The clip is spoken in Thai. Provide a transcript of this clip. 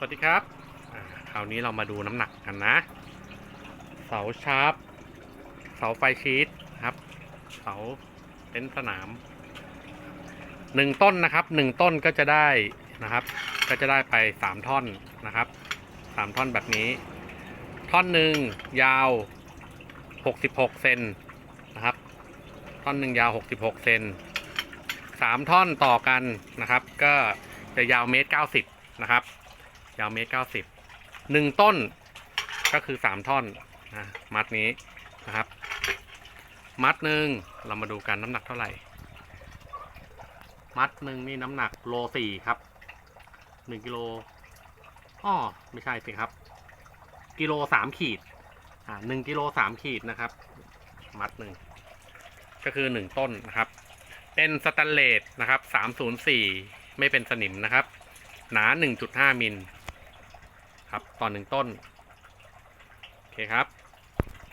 สวัสดีครับคราวนี้เรามาดูน้ำหนักกันนะ เสาชาร์ปเสาไฟชีตครับ เสาเต็นท์สนามหนึ่งต้นนะครับหนึ่งต้นก็จะได้นะครับ ก็จะได้ไปสามท่อนนะครับสามท่อนแบบนี้ ท่อนหนึ่งยาวหกสิบหกเซนนะครับ ท่อนหนึ่งยาวหกสิบหกเซนสามท่อนต่อกันนะครับ ก็จะยาวเมตรเก้าสิบนะครับ ยาวเมตรเก้าสิบหนึ่งต้นก็คือสามท่อนนะมัดนี้นะครับ มัดหนึ่งเรามาดูกันน้ำหนักเท่าไหร่ มัดหนึ่งนี่น้ำหนักโลสี่ครับหนึ่งกิโลอ้อไม่ใช่สิครับ กิโลสามขีดอ่าหนึ่งกิโลสามขีดนะครับ มัดหนึ่งก็คือหนึ่งต้นนะครับ เป็นสแตนเลสนะครับสามศูนย์สี่ไม่เป็นสนิมนะครับ หนาหนึ่งจุดห้ามิล ครับต่อหนึ่งต้น โอเคครับ